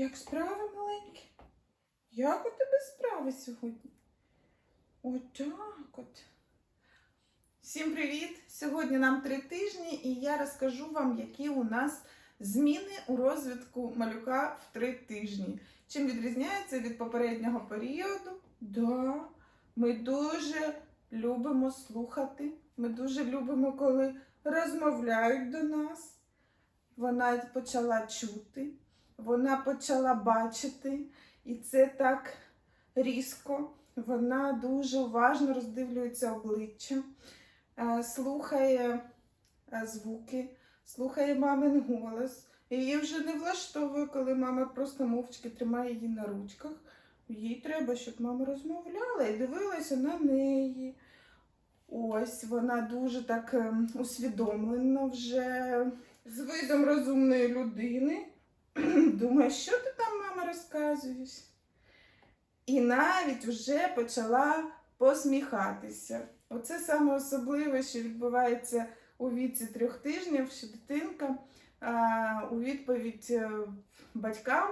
Як справи маленькі? Як у тебе справи сьогодні? Отак от. Всім привіт! Сьогодні нам три тижні, і я розкажу вам, які у нас зміни у розвитку малюка в три тижні. Чим відрізняється від попереднього періоду? Да, ми дуже любимо слухати. Ми дуже любимо, коли розмовляють до нас. Вона почала чути, вона почала бачити, і це так різко. Вона дуже уважно роздивлюється обличчя, е, слухає е, звуки, слухає мамин голос. Її вже не влаштовує, коли мама просто мовчки тримає її на ручках. Їй треба, щоб мама розмовляла і дивилася на неї. Ось вона дуже так ем, усвідомлена вже з видом розумної людини. Думає, що ти там, мама, розказуєш? І навіть вже почала посміхатися. Оце саме особливе, що відбувається у віці трьох тижнів, що дитинка а, у відповідь е, батькам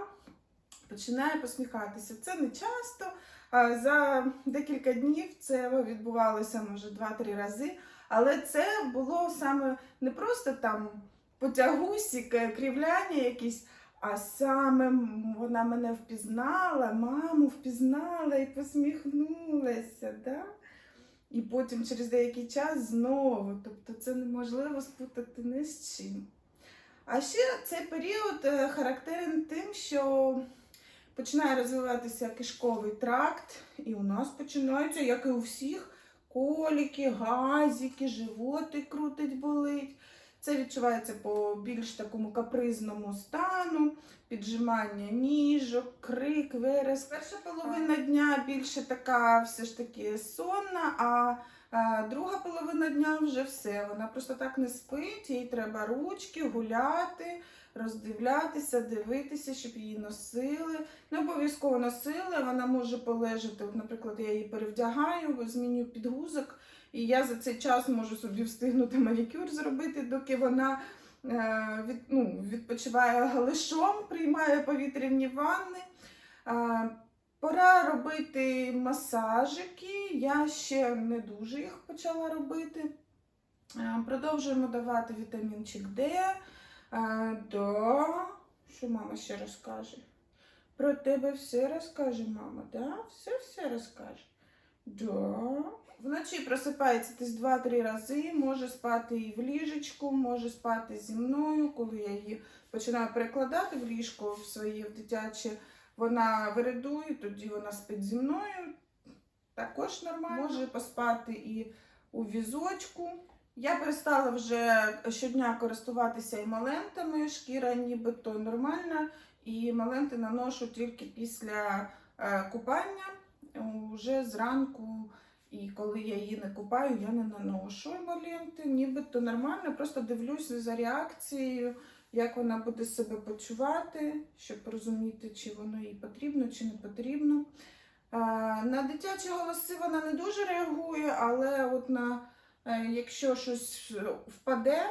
починає посміхатися. Це не часто. а За декілька днів це відбувалося може 2-3 рази. Але це було саме не просто там потягусік, е, крівляння якісь, а саме вона мене впізнала, маму впізнала і посміхнулася. Да? І потім через деякий час знову. Тобто це неможливо спутати ні з чим. А ще цей період е, характерен тим, що починає розвиватися кишковий тракт, і у нас починаються, як і у всіх, коліки, газики, животик крутить, болить. Це відчувається по більш такому капризному стану, піджимання ніжок, крик, верес. Перша половина дня більше така все ж таки сонна, а, друга половина дня вже все. Вона просто так не спить, їй треба ручки, гуляти, роздивлятися, дивитися, щоб її носили. Не обов'язково носили, вона може полежати. Наприклад, я її перевдягаю, змінюю підгузок. І я за цей час можу собі встигнути манікюр зробити, доки вона е, від, ну, відпочиває галишом, приймає повітряні ванни. Е, пора робити масажики. Я ще не дуже їх почала робити. Е, продовжуємо давати вітамінчик Д. Да. Що мама ще розкаже? Про тебе все розкаже мама, да? Все все розкаже. Да. Вночі просипається десь 2-3 рази, може спати і в ліжечку, може спати зі мною. Коли я її починаю перекладати в ліжко в своє в дитяче, вона виридує, тоді вона спить зі мною. Також нормально. Може поспати і у візочку. Я перестала вже щодня користуватися емалентами, шкіра нібито нормальна, і маленти наношу тільки після е, купання, вже зранку. І коли я її не купаю, я не наношу емоленти, нібито нормально, просто дивлюся за реакцією, як вона буде себе почувати, щоб розуміти, чи воно їй потрібно, чи не потрібно. Е, На дитячі голоси вона не дуже реагує, але от на, е, якщо щось впаде,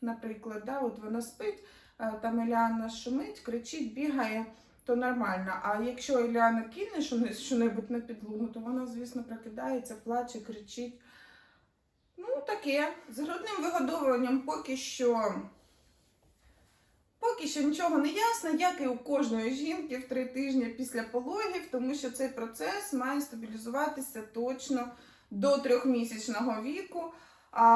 наприклад, да, от вона спить, е, там Еляна шумить, кричить, бігає то нормально. А якщо Іляна кине що- що-небудь на підлогу, то вона, звісно, прокидається, плаче, кричить. Ну, таке. З грудним вигодовуванням поки що. Поки що нічого не ясно, як і у кожної жінки в три тижні після пологів, тому що цей процес має стабілізуватися точно до трьохмісячного віку. А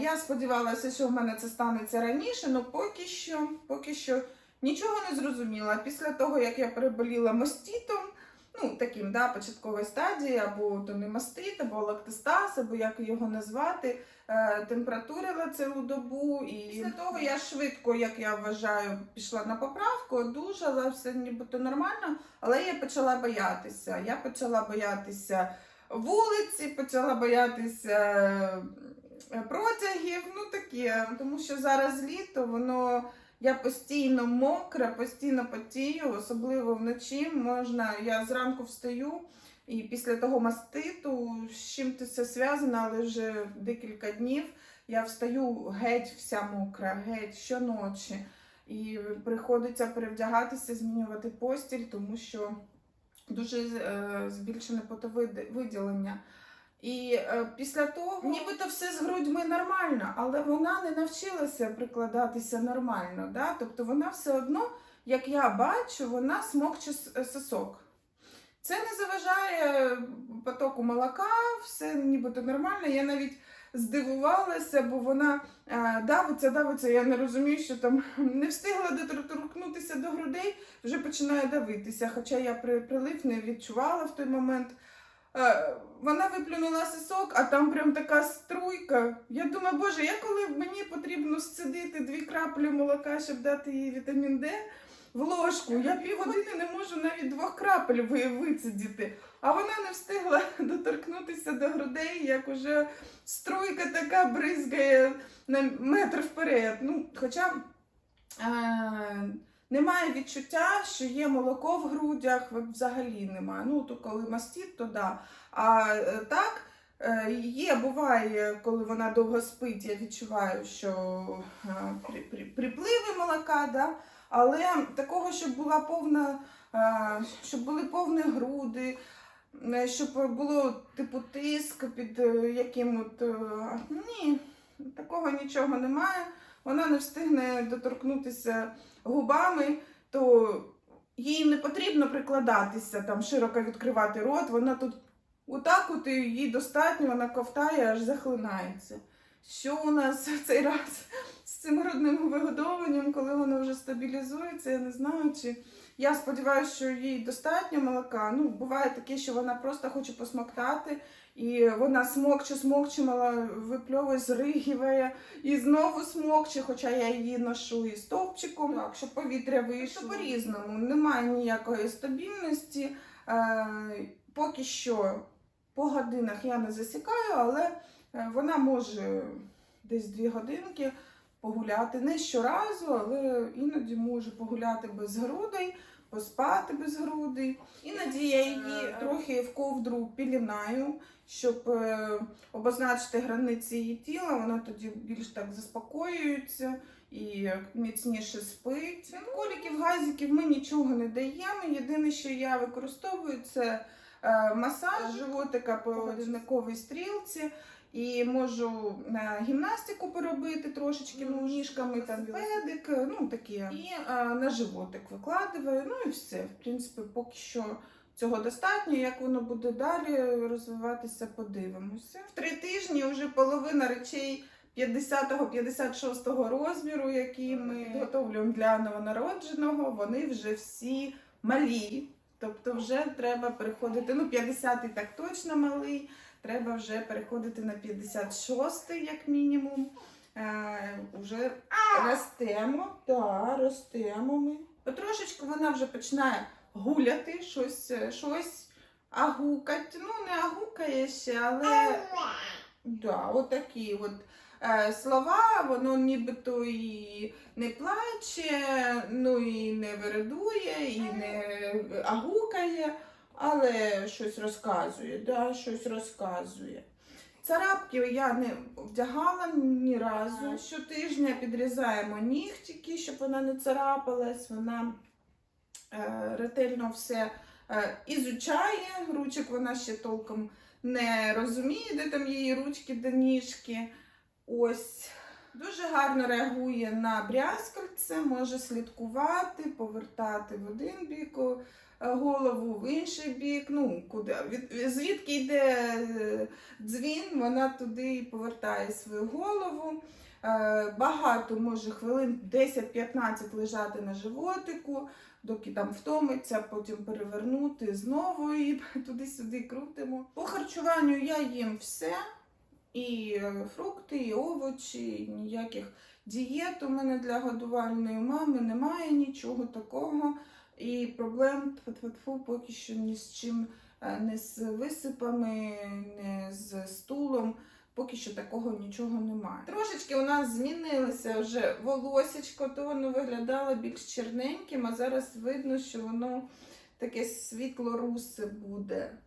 я сподівалася, що в мене це станеться раніше, але поки що, поки що Нічого не зрозуміла. Після того, як я переболіла мастітом, ну таким да, початкової стадії, або то не мастит, або лактистаз, або як його назвати, е, температурила цілу добу. І після того я швидко, як я вважаю, пішла на поправку, одужала, все нібито нормально, але я почала боятися. Я почала боятися вулиці, почала боятися е, протягів, ну таке, тому що зараз літо, воно. Я постійно мокра, постійно потію, особливо вночі можна. Я зранку встаю і після того маститу, з чим це зв'язано, але вже декілька днів я встаю геть вся мокра, геть щоночі. і приходиться перевдягатися, змінювати постіль, тому що дуже е, збільшене потовиділення. І е, після того, нібито все з грудьми нормально, але вона не навчилася прикладатися нормально. Да? Тобто вона все одно, як я бачу, вона смокче е, сосок. Це не заважає потоку молока, все нібито нормально. Я навіть здивувалася, бо вона е, давиться, давиться. Я не розумію, що там не встигла доторкнутися до грудей, вже починає давитися. Хоча я при, прилив не відчувала в той момент. Е, Вона виплюнула сосок, а там прям така струйка. Я думаю, боже, я коли мені потрібно сцедити дві краплі молока, щоб дати їй вітамін Д в ложку, я півгодини не можу навіть двох крапель ви- А вона не встигла доторкнутися до грудей, як уже струйка така бризгає на метр вперед. Ну, хоча е, немає відчуття, що є молоко в грудях, взагалі немає. Ну, то коли мастіт, то да. А е, так, е, є, буває, коли вона довго спить, я відчуваю, що е, при, при, припливи молока, да? але такого, щоб була повна, щоб були повні груди, щоб було типу тиск під яким от. Ні, такого нічого немає. Вона не встигне доторкнутися губами, то їй не потрібно прикладатися, там широко відкривати рот. Вона тут отак от їй достатньо, вона ковтає, аж захлинається. Що у нас в цей раз з цим грудним вигодовуванням, коли воно вже стабілізується, я не знаю, чи я сподіваюся, що їй достатньо молока. Ну, буває таке, що вона просто хоче посмоктати, і вона смокче, смокче, мала випльовує, зригіває, і знову смокче, хоча я її ношу і стовпчиком, так, щоб повітря вийшло. По-різному, немає ніякої стабільності. Е, поки що по годинах я не засікаю, але е, вона може десь дві годинки погуляти. Не щоразу, але іноді може погуляти без грудей, поспати без грудей. Іноді я її трохи в ковдру пілінаю, щоб е, обозначити границі її тіла. Вона тоді більш так заспокоюється і міцніше спить. Коліків, газиків ми нічого не даємо. Єдине, що я використовую, це е, масаж животика по годинниковій стрілці. І можу на гімнастику поробити трошечки ну, ніжками, там велосипедик, ну такі. І е, на животик викладаю. Ну і все. В принципі, поки що цього достатньо. Як воно буде далі розвиватися, подивимося. В три тижні вже половина речей 50-56 розміру, які ми підготовлюємо для новонародженого, вони вже всі малі. Тобто вже треба переходити. Ну, 50-й так точно малий. Треба вже переходити на 56-й, як мінімум. Е, уже ростемо, так, ростемо ми. Потрошечку вона вже починає гуляти, щось, е, щось агукать. Ну, не агукає ще, але да, отакі от. е, Слова, воно нібито і не плаче, ну і не вирадує, і не агукає, але щось розказує, да, щось розказує. Царапки я не вдягала ні разу. Щотижня підрізаємо нігтики, щоб вона не царапалась. Вона е, ретельно все е, ізучає. Ручок вона ще толком не розуміє, де там її ручки, де ніжки. Ось. Дуже гарно реагує на брязкальце, може слідкувати, повертати в один бік голову, в інший бік. Ну, куди? Від, звідки йде е, дзвін, вона туди повертає свою голову. Е, Багато може хвилин 10-15 лежати на животику, доки там втомиться, потім перевернути знову і туди-сюди крутимо. По харчуванню я їм все. І е, фрукти, і овочі, ніяких дієт у мене для годувальної мами немає нічого такого. І проблем тьфу-тьфу-тьфу, поки що ні з чим, е, не з висипами, не з стулом. Поки що такого нічого немає. Трошечки у нас змінилося вже волосечко, то воно виглядало більш черненьким, а зараз видно, що воно таке світло-русе буде.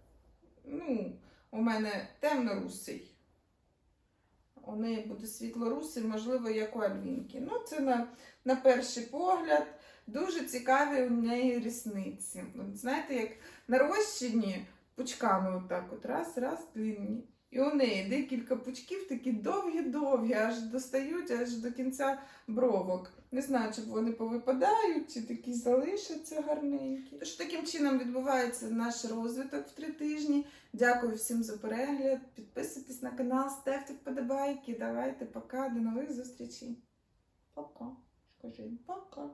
Ну, у мене темно-русий. у неї буде світло-русий, можливо, як у Альвінки. Ну, це на, на перший погляд. Дуже цікаві у неї рісниці. От Знаєте, як нарощені пучками, отак от раз, раз, длинні. І у неї декілька пучків такі довгі-довгі, аж достають аж до кінця бровок. Не знаю, чи вони повипадають, чи такі залишаться гарненькі. Тож таким чином відбувається наш розвиток в три тижні. Дякую всім за перегляд. Підписуйтесь на канал, ставте вподобайки. Давайте пока, до нових зустрічей. Пока. Скажи пока.